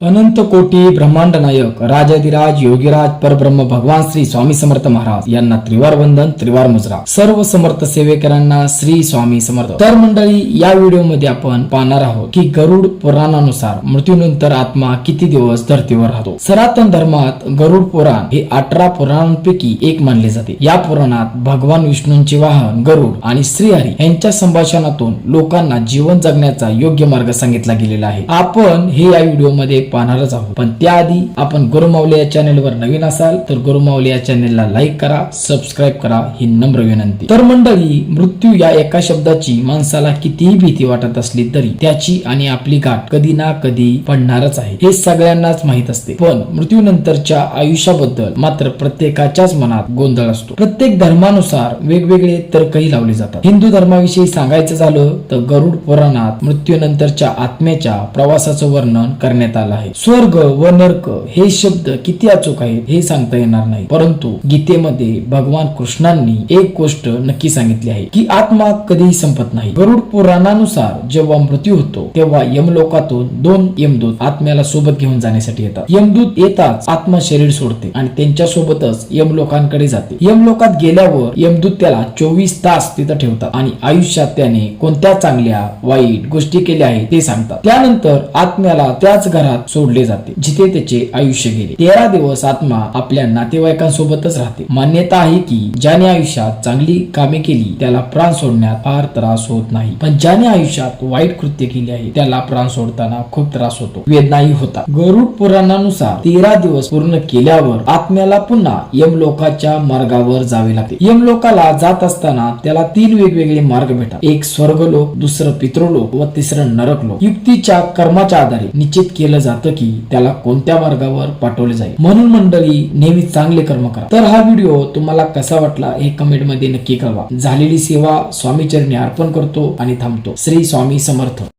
अनंत कोटी ब्रह्मांड नायक राजाधिराज योगीराज परब्रह्म भगवान श्री स्वामी समर्थ महाराज यांना त्रिवार वंदन त्रिवार मुजरा. सर्व समर्थ सेवेकरांना श्री स्वामी समर्थ. तर मंडळी या व्हिडिओमध्ये आपण पाहणार आहोत की गरुड पुराणानुसार मृत्यूनंतर आत्मा किती दिवस धर्तीवर राहतो. सनातन धर्मात गरुड पुराण हे अठरा पुराणांपैकी एक मानले जाते. या पुराणात भगवान विष्णूंचे वाहन गरुड आणि श्रीहरी यांच्या संभाषणातून लोकांना जीवन जगण्याचा योग्य मार्ग सांगितला गेलेला आहे. आपण हे या व्हिडिओमध्ये पाहणारच आहोत. पण त्याआधी आपण गुरुमावली या चॅनेलवर नवीन असाल तर गुरुमावली या चॅनेलला लाईक करा सबस्क्राईब करा ही नम्र विनंती. तर मंडळी मृत्यू या एका शब्दाची माणसाला कितीही भीती वाटत असली तरी त्याची आणि आपली गाठ कधी ना कधी पडणारच आहे. हे सगळ्यांनाच माहीत असते. पण मृत्यूनंतरच्या आयुष्याबद्दल मात्र प्रत्येकाच्याच मनात गोंधळ असतो. प्रत्येक धर्मानुसार वेगवेगळे तर्कही लावले जातात. हिंदू धर्माविषयी सांगायचं झालं तर गरुड पुराणात मृत्यूनंतरच्या आत्म्याच्या प्रवासाचं वर्णन करण्यात आलं आहे. स्वर्ग व नर्क हे शब्द किती अचूक आहेत हे सांगता येणार नाही. परंतु गीतेमध्ये भगवान कृष्णांनी एक गोष्ट नक्की सांगितली आहे की आत्मा कधीही संपत नाही. गरुड पुराणानुसार जेव्हा मृत्यू होतो तेव्हा यमलोकातून दोन यमदूत आत्म्याला सोबत घेऊन जाण्यासाठी येतात. यमदूत येताच आत्मा शरीर सोडते आणि त्यांच्या सोबतच यमलोकांकडे जाते. यमलोकात गेल्यावर यमदूत त्याला चोवीस तास तिथं ठेवतात आणि आयुष्यात त्याने कोणत्या चांगल्या वाईट गोष्टी केल्या आहेत ते सांगतात. त्यानंतर आत्म्याला त्याच घरात सोडले जाते जिथे त्याचे आयुष्य गेले. तेरा दिवस आत्मा आपल्या नातेवाईकांसोबतच राहते. मान्यता आहे की ज्याने आयुष्यात चांगली कामे केली त्याला प्राण सोडण्यात फार त्रास होत नाही. पण ज्याने आयुष्यात वाईट कृत्य केली आहे त्याला प्राण सोडताना खूप त्रास होतो. वेदनाही होता गरुड पुराणानुसार तेरा दिवस पूर्ण केल्यावर आत्म्याला पुन्हा यमलोकाच्या मार्गावर जावे लागते. यमलोकाला जात असताना त्याला तीन वेगवेगळे मार्ग भेटतात. एक स्वर्गलोक दुसरं पितृलोक व तिसरं नरकलोक. युक्तीच्या कर्माच्या आधारे निश्चित केलं जात. की त्याला कोणत्या मार्गावर पाठवले जाईल. म्हणून मंडळी नेहमी चांगले कर्म करा. तर हा व्हिडिओ तुम्हाला कसा वाटला हे कमेंटमध्ये नक्की कळवा. झालेली सेवा स्वामीचरणी अर्पण करतो आणि थांबतो. श्री स्वामी समर्थ.